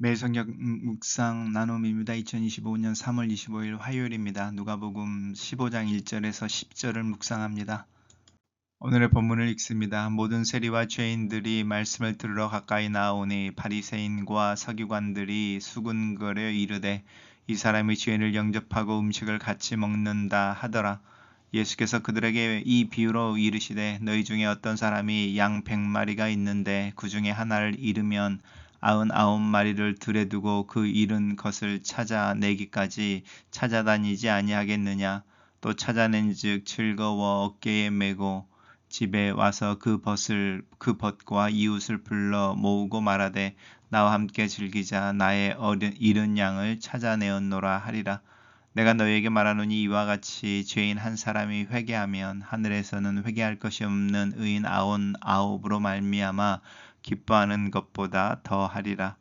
매일 성경 묵상 나눔입니다. 2025년 3월 25일 화요일입니다. 누가복음 15장 1절에서 10절을 묵상합니다. 오늘의 본문을 읽습니다. 모든 세리와 죄인들이 말씀을 들으러 가까이 나오니 바리새인과 서기관들이 수군거려 이르되 이 사람이 죄인을 영접하고 음식을 같이 먹는다 하더라. 예수께서 그들에게 이 비유로 이르시되 너희 중에 어떤 사람이 양 백마리가 있는데 그 중에 하나를 잃으면 아흔아홉 마리를 들에 두고 그 잃은 것을 찾아내기까지 찾아다니지 아니하겠느냐? 또 찾아낸즉 즐거워 어깨에 메고 집에 와서 그 벗을 그 벗과 이웃을 불러 모으고 말하되 나와 함께 즐기자. 나의 어린 잃은 양을 찾아내었노라 하리라. 내가 너희에게 말하노니 이와 같이 죄인 한 사람이 회개하면 하늘에서는 회개할 것이 없는 의인 아홉 아홉으로 말미암아 기뻐하는 것보다 더 하리라.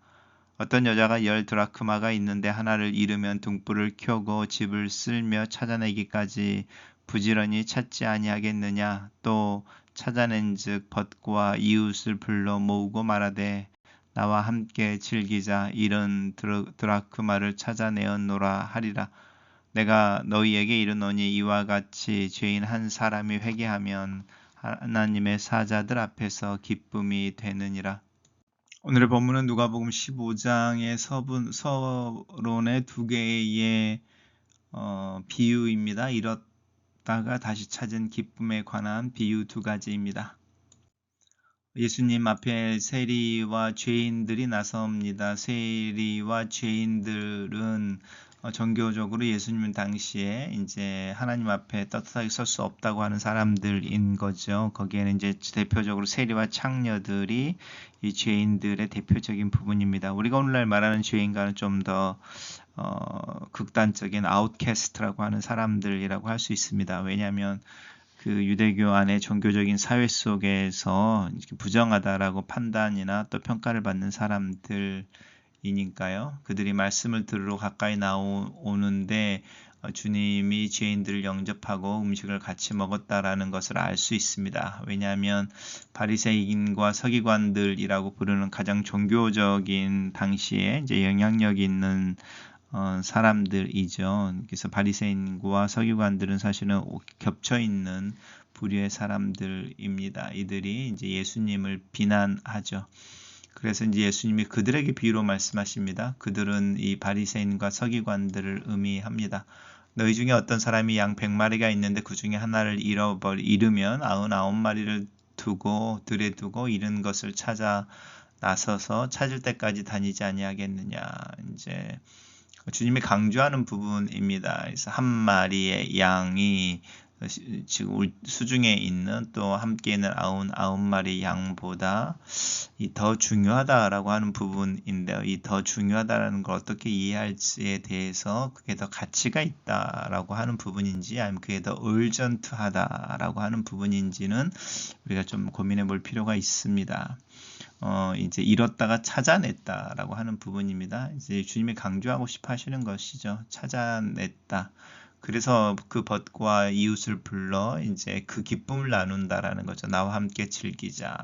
어떤 여자가 열 드라크마가 있는데 하나를 잃으면 등불을 켜고 집을 쓸며 찾아내기까지 부지런히 찾지 아니하겠느냐? 또 찾아낸즉 벗과 이웃을 불러 모으고 말하되 나와 함께 즐기자. 이런 드라크마를 찾아내었노라 하리라. 내가 너희에게 이르노니 이와 같이 죄인 한 사람이 회개하면 하나님의 사자들 앞에서 기쁨이 되느니라. 오늘의 본문은 누가복음 15장의 서분 서론의 두 개의 어, 비유입니다. 잃었다가 다시 찾은 기쁨에 관한 비유 두 가지입니다. 예수님 앞에 세리와 죄인들이 나섭니다. 세리와 죄인들은 어, 정교적으로 예수님 당시에 이제 하나님 앞에 떳떳하게 설 수 없다고 하는 사람들인 거죠. 거기에는 이제 대표적으로 세리와 창녀들이 이 죄인들의 대표적인 부분입니다. 우리가 오늘날 말하는 죄인과는 좀더 어, 극단적인 아웃캐스트라고 하는 사람들이라고 할 수 있습니다. 왜냐하면 그 유대교 안에 종교적인 사회 속에서 부정하다라고 판단이나 또 평가를 받는 사람들 이니까요. 그들이 말씀을 들으러 가까이 나오는데 어, 주님이 죄인들을 영접하고 음식을 같이 먹었다라는 것을 알 수 있습니다. 왜냐하면 바리새인과 서기관들이라고 부르는 가장 종교적인 당시에 이제 영향력 있는 어, 사람들이죠. 그래서 바리새인과 서기관들은 사실은 겹쳐 있는 부류의 사람들입니다. 이들이 이제 예수님을 비난하죠. 그래서 이제 예수님이 그들에게 비유로 말씀하십니다. 그들은 이 바리새인과 서기관들을 의미합니다. 너희 중에 어떤 사람이 양 100마리가 있는데 그 중에 하나를 잃어버리 잃으면 99마리를 두고 들에 두고 잃은 것을 찾아 나서서 찾을 때까지 다니지 아니하겠느냐. 이제 주님이 강조하는 부분입니다. 그래서 한 마리의 양이 지금 수중에 있는 또 함께 있는 아흔 아홉 마리 양보다 이 더 중요하다라고 하는 부분인데요. 이 더 중요하다라는 걸 어떻게 이해할지에 대해서 그게 더 가치가 있다라고 하는 부분인지 아니면 그게 더 urgent하다라고 하는 부분인지는 우리가 좀 고민해 볼 필요가 있습니다. 어, 이제 잃었다가 찾아냈다라고 하는 부분입니다. 이제 주님이 강조하고 싶어 하시는 것이죠. 찾아냈다. 그래서 그 벗과 이웃을 불러 이제 그 기쁨을 나눈다라는 거죠. 나와 함께 즐기자.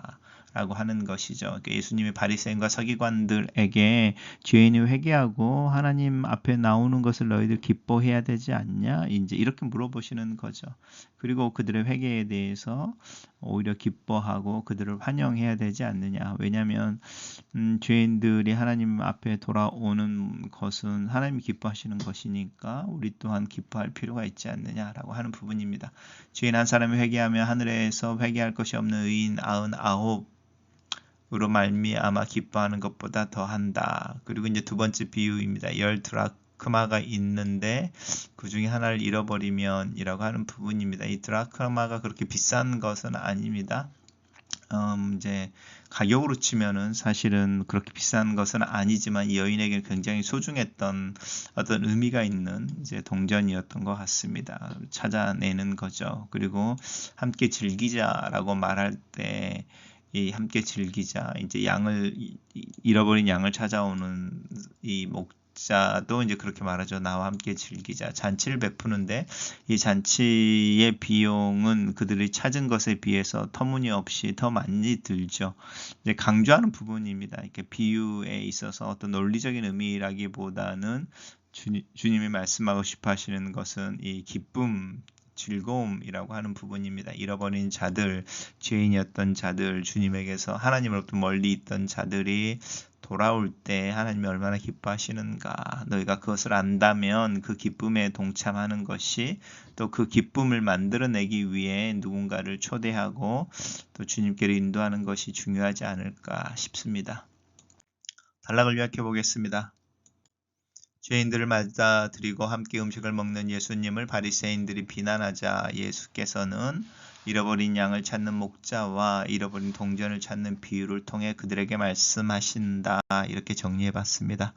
라고 하는 것이죠. 그러니까 예수님이 바리새인과 서기관들에게 죄인이 회개하고 하나님 앞에 나오는 것을 너희들 기뻐해야 되지 않냐? 이제 이렇게 물어보시는 거죠. 그리고 그들의 회개에 대해서 오히려 기뻐하고 그들을 환영해야 되지 않느냐? 왜냐하면 음, 죄인들이 하나님 앞에 돌아오는 것은 하나님이 기뻐하시는 것이니까 우리 또한 기뻐할 필요가 있지 않느냐라고 하는 부분입니다. 죄인 한 사람이 회개하면 하늘에서 회개할 것이 없는 의인 아흔 아홉 으로 말미암아 기뻐하는 것보다 더한다. 그리고 이제 두 번째 비유입니다. 열 드라크마가 있는데 그 중에 하나를 잃어버리면이라고 하는 부분입니다. 이 드라크마가 그렇게 비싼 것은 아닙니다. 음, 이제 가격으로 치면은 사실은 그렇게 비싼 것은 아니지만 이 여인에게는 굉장히 소중했던 어떤 의미가 있는 이제 동전이었던 것 같습니다. 찾아내는 거죠. 그리고 함께 즐기자라고 말할 때 이 함께 즐기자 이제 양을 잃어버린 양을 찾아오는 이 목, 목자도 이제 그렇게 말하죠. 나와 함께 즐기자. 잔치를 베푸는데 이 잔치의 비용은 그들이 찾은 것에 비해서 터무니없이 더 많이 들죠. 이제 강조하는 부분입니다. 이렇게 비유에 있어서 어떤 논리적인 의미라기보다는 주님, 주님이 말씀하고 싶어 하시는 것은 이 기쁨, 즐거움이라고 하는 부분입니다. 잃어버린 자들, 죄인이었던 자들, 주님에게서 하나님으로부터 멀리 있던 자들이 돌아올 때 하나님이 얼마나 기뻐하시는가. 너희가 그것을 안다면 그 기쁨에 동참하는 것이 또 그 기쁨을 만들어내기 위해 누군가를 초대하고 또 주님께로 인도하는 것이 중요하지 않을까 싶습니다. 단락을 요약해 보겠습니다. 죄인들을 맞아들이고 함께 음식을 먹는 예수님을 바리새인들이 비난하자 예수께서는 잃어버린 양을 찾는 목자와 잃어버린 동전을 찾는 비유를 통해 그들에게 말씀하신다. 이렇게 정리해 봤습니다.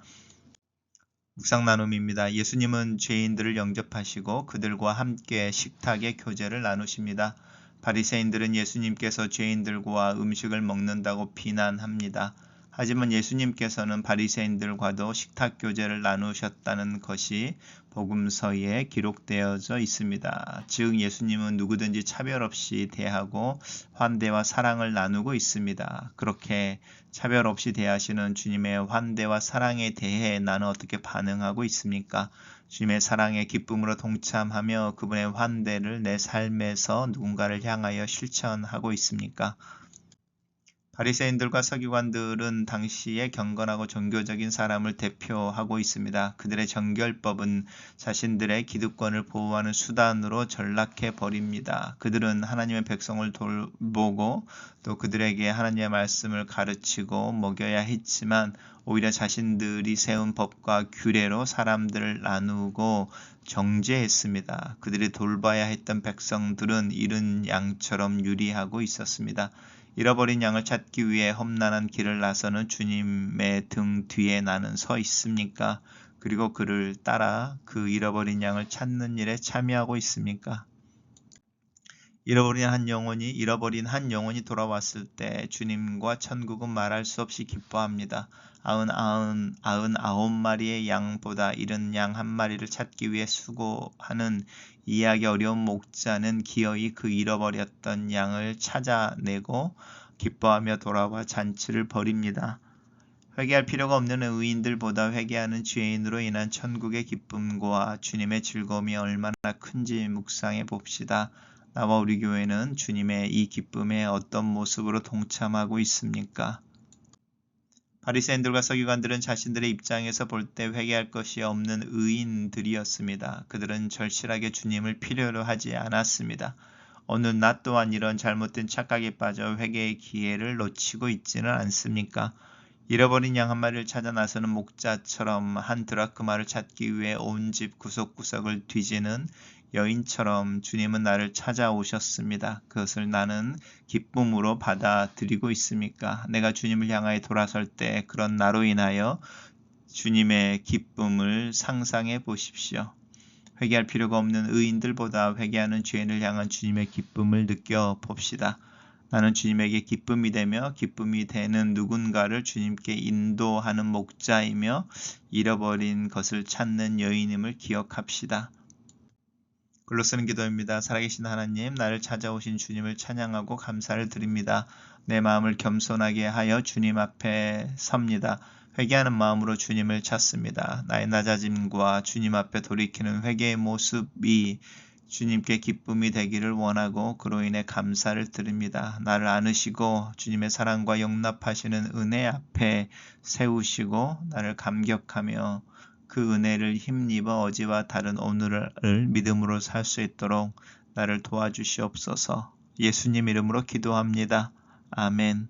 묵상 나눔입니다. 예수님은 죄인들을 영접하시고 그들과 함께 식탁의 교제를 나누십니다. 바리새인들은 예수님께서 죄인들과 음식을 먹는다고 비난합니다. 하지만 예수님께서는 바리새인들과도 식탁 교제를 나누셨다는 것이 복음서에 기록되어져 있습니다. 즉 예수님은 누구든지 차별 없이 대하고 환대와 사랑을 나누고 있습니다. 그렇게 차별 없이 대하시는 주님의 환대와 사랑에 대해 나는 어떻게 반응하고 있습니까? 주님의 사랑에 기쁨으로 동참하며 그분의 환대를 내 삶에서 누군가를 향하여 실천하고 있습니까? 바리새인들과 서기관들은 당시에 경건하고 종교적인 사람을 대표하고 있습니다. 그들의 정결법은 자신들의 기득권을 보호하는 수단으로 전락해 버립니다. 그들은 하나님의 백성을 돌보고 또 그들에게 하나님의 말씀을 가르치고 먹여야 했지만 오히려 자신들이 세운 법과 규례로 사람들을 나누고 정죄했습니다. 그들이 돌봐야 했던 백성들은 이른 양처럼 유리하고 있었습니다. 잃어버린 양을 찾기 위해 험난한 길을 나서는 주님의 등 뒤에 나는 서 있습니까? 그리고 그를 따라 그 잃어버린 양을 찾는 일에 참여하고 있습니까? 잃어버린 한 영혼이 잃어버린 한 영혼이 돌아왔을 때 주님과 천국은 말할 수 없이 기뻐합니다. 아흔 아흔 아흔 아홉 마리의 양보다 이른 양한 마리를 찾기 위해 수고하는 이해하기 어려운 목자는 기어이 그 잃어버렸던 양을 찾아내고 기뻐하며 돌아와 잔치를 벌입니다. 회개할 필요가 없는 의인들보다 회개하는 죄인으로 인한 천국의 기쁨과 주님의 즐거움이 얼마나 큰지 묵상해 봅시다. 나와 우리 교회는 주님의 이 기쁨에 어떤 모습으로 동참하고 있습니까? 바리새인들과 서기관들은 자신들의 입장에서 볼 때 회개할 것이 없는 의인들이었습니다. 그들은 절실하게 주님을 필요로 하지 않았습니다. 어느 나 또한 이런 잘못된 착각에 빠져 회개의 기회를 놓치고 있지는 않습니까? 잃어버린 양 한 마리를 찾아 나서는 목자처럼 한 드라크마를 찾기 위해 온 집 구석구석을 뒤지는 여인처럼 주님은 나를 찾아오셨습니다. 그것을 나는 기쁨으로 받아들이고 있습니까? 내가 주님을 향하여 돌아설 때 그런 나로 인하여 주님의 기쁨을 상상해 보십시오. 회개할 필요가 없는 의인들보다 회개하는 죄인을 향한 주님의 기쁨을 느껴 봅시다. 나는 주님에게 기쁨이 되며 기쁨이 되는 누군가를 주님께 인도하는 목자이며 잃어버린 것을 찾는 여인임을 기억합시다. 글로 쓰는 기도입니다. 살아계신 하나님, 나를 찾아오신 주님을 찬양하고 감사를 드립니다. 내 마음을 겸손하게 하여 주님 앞에 섭니다. 회개하는 마음으로 주님을 찾습니다. 나의 낮아짐과 주님 앞에 돌이키는 회개의 모습이 주님께 기쁨이 되기를 원하고 그로 인해 감사를 드립니다. 나를 안으시고 주님의 사랑과 용납하시는 은혜 앞에 세우시고 나를 감격하며 그 은혜를 힘입어 어제와 다른 오늘을 믿음으로 살 수 있도록 나를 도와주시옵소서. 예수님 이름으로 기도합니다. 아멘.